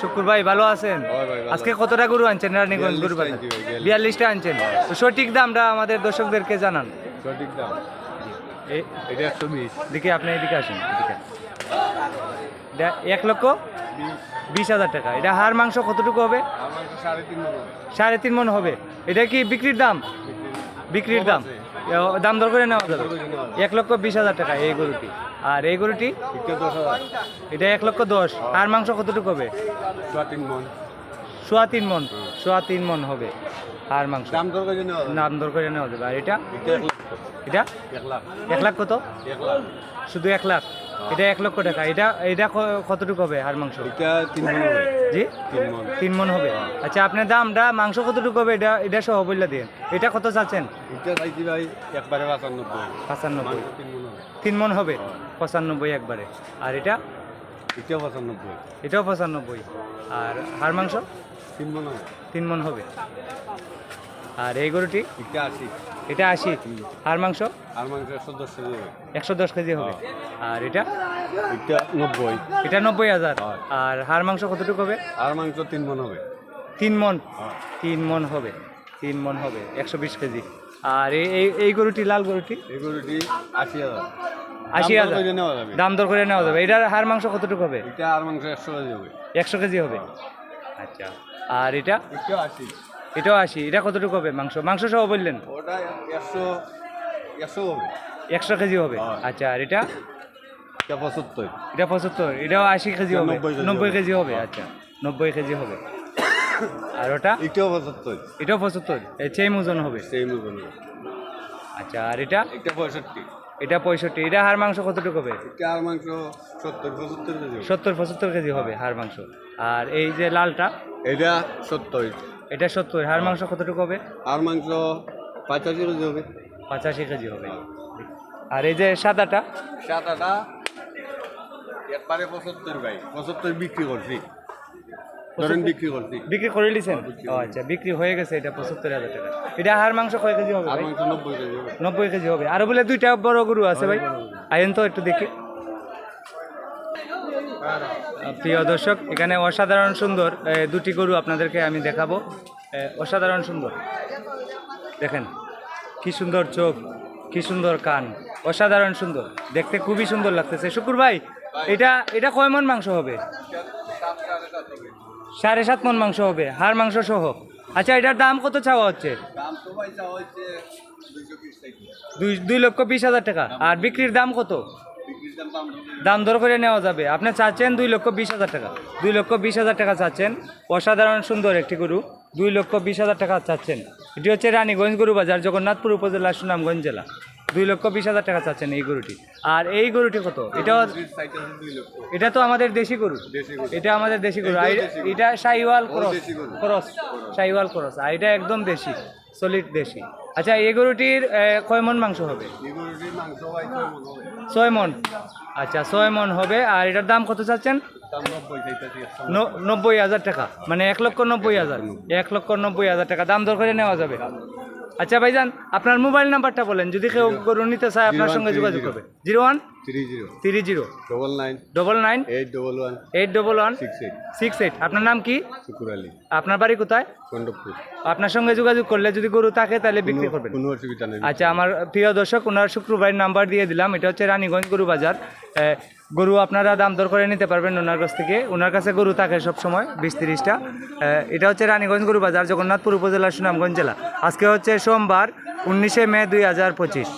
শুকুর ভাই ভালো আছেন? আজকে কতটা গরু আনছেন রানীগঞ্জ গরু বাজার? আনছি ভাই, 42 বিয়াল্লিশটা আনছেন। তো সঠিক দামটা আমাদের দর্শকদেরকে জানান। সঠিক দাম। দিকে আপনি এদিকে আসেন এদিকে। এক লক্ষ বিশ। হাজার টাকা। এটা হাড় মাংস কতটুকু হবে? সাড়ে তিন মন হবে। এটা কি বিক্রির দাম? বিক্রির দাম। দাম দর করে নেওয়া যাবে? এক লক্ষ বিশ হাজার টাকা এই গরুটি। আর এই গরুটি? এটা এক লক্ষ দশ। আর মাংস কতটুকু হবে? সোয়া তিন মন। সোয়া তিন মন। হবে। আর মাংস? দাম দর করে নেওয়া যাবে। আর এটা? এটা এক লাখ। কত? শুধু এক লাখ? এটা এক লক্ষ টাকা। এটা এটা কতটুকু হবে আর মাংস? এটা তিন মন হবে। জি? তিন মন মন হবে। আচ্ছা আপনার দামটা মাংস কতটুকু হবে? এটা এটা সহ বললে দিন এটা কত চাচ্ছেন? এটা চাইছি ভাই একবারে পাঁচানব্বই। তিন মন হবে। মন পঁচানব্বই একবারে। আর এটা? এটা পঁচানব্বই। এটাও পঁচানব্বই। আর হাড় মাংস? তিন মন হবে। তিন মন হবে। আর এই গরুটি? এটা আশি। এটা আশি? হাড় মাংস? আর মাংস একশো দশ কেজি হবে। একশো দশ কেজি হবে। আর এটা? এটা নব্বই। এটা নব্বই হাজার। হয়। আর হাড় মাংস কতটুকু হবে? আর মাংস তিন মন হবে। তিন মন? হ্যাঁ। তিন মন হবে। তিন মন হবে। একশো বিশ কেজি। আর এই এই- গরুটি লাল গরুটি? এই গরুটি আশি হাজার। আশি হাজার। দাম দর করে নেওয়া যাবে। এটার হাড় মাংস কতটুকু হবে? এটা আর মাংস একশো কেজি হবে। একশো কেজি হবে। আচ্ছা। আর এটা? এটা আশি। এটাও আশি এটা কতটুকু হবে মাংস? মাংস সহ বললেন। ওটা একশো একশো হবে। একশো কেজি হবে? আচ্ছা আর এটা? এটা পঁচাত্তর। এটা পঁচাত্তর এটাও আশি কেজি হবে। নব্বই কেজি হবে। আচ্ছা নব্বই কেজি হবে। আর ওটা? এটাও পঁচাত্তর। এটাও পঁচাত্তর সেম ওজন হবে। সেই মতন আচ্ছা আর এটা? এটা পঁয়ষট্টি। এটা পঁয়ষট্টি এটা হাড় মাংস কতটুকু হবে? আর মাংস সত্তর পঁচাত্তর কেজি সত্তর পঁচাত্তর কেজি হবে হাড় মাংস। আর এই যে লালটা? এটা সত্তর। এটা সত্তর। হাড় মাংস কতটুকু হবে? আর মাংস পঁচাশি কেজি হবে। পঁচাশি কেজি হবে। আর এই যে সাদাটা? সাদাটা একবারে পঁচাত্তর ভাই পঁচাত্তর বিক্রি করছি। ধরেন বিক্রি করছি। বিক্রি করে নিছেন ও আচ্ছা বিক্রি হয়ে গেছে এটা পঁচাত্তর হাজার টাকা। এটা হাড় মাংস কয় কেজি হবে নব্বই কেজি হবে। নব্বই কেজি হবে। আরও বলে দুইটা বড় গরু আছে ভাই? আইন তো একটু দেখি। প্রিয় দর্শক, এখানে অসাধারণ সুন্দর দুটি গরু আপনাদেরকে আমি দেখাবো। অসাধারণ সুন্দর। দেখেন, কি সুন্দর চোখ, কি সুন্দর কান, অসাধারণ সুন্দর। দেখতে খুবই সুন্দর লাগতেছে। শুকুর ভাই, এটা এটা কয় মন মাংস হবে? সাড়ে সাত মন মাংস হবে, হাড় মাংস সহ। আচ্ছা এটার দাম কত চাওয়া হচ্ছে? দুই লক্ষ বিশ হাজার টাকা। আর বিক্রির দাম কত? দাম দর করে নেওয়া যাবে। আপনি চাচ্ছেন দুই লক্ষ বিশ হাজার টাকা। দুই লক্ষ বিশ হাজার টাকা চাচ্ছেন। অসাধারণ সুন্দর একটি গরু। দুই লক্ষ বিশ হাজার টাকা চাচ্ছেন। এটি হচ্ছে রানীগঞ্জ গরু বাজার জগন্নাথপুর উপজেলা সুনামগঞ্জ জেলা। দুই লক্ষ বিশ হাজার টাকা চাচ্ছেন এই গরুটি। আর এই গরুটি কত? এটা এটা তো আমাদের দেশি গরু। এটা আমাদের দেশি গরু। এটা Sahiwal cross. Cross. Sahiwal cross. আর এটা একদম দেশি। সলিড দেশি। আচ্ছা এই গরুটির কয় মন মাংস হবে? ছয় মন আচ্ছা ছয় মন হবে আর এটার দাম কত চাচ্ছেন? নব্বই হাজার টাকা মানে এক লক্ষ নব্বই হাজার এক লক্ষ নব্বই হাজার টাকা। দাম দর করে নেওয়া যাবে। আচ্ছা ভাইজান আপনার মোবাইল নাম্বারটা বলেন যদি কেউ গরু নিতে চায় আপনার সঙ্গে যোগাযোগ করবে। Zero one? Three zero double nine double nine eight double one eight double one six eight six eight আপনার নাম কি? শুকুর আলী। আপনার বাড়ি কোথায়? আপনার সঙ্গে যোগাযোগ করলে যদি গরু থাকে তাহলে বিক্রি করবেন। কোনো অসুবিধা নেই। আচ্ছা আমার প্রিয় দর্শক ওনার শুক্রবার নাম্বার দিয়ে দিলাম। এটা হচ্ছে রানীগঞ্জ গরু বাজার। গরু আপনারা দাম দর করে নিতে পারবেন ওনার কাছ থেকে। ওনার কাছে গরু থাকে সব সময় বিশ তিরিশটা। এটা হচ্ছে রানীগঞ্জ গরু বাজার জগন্নাথপুর উপজেলার সুনামগঞ্জ জেলা। আজকে হচ্ছে সোমবার উনিশে মে দুই হাজার পঁচিশ।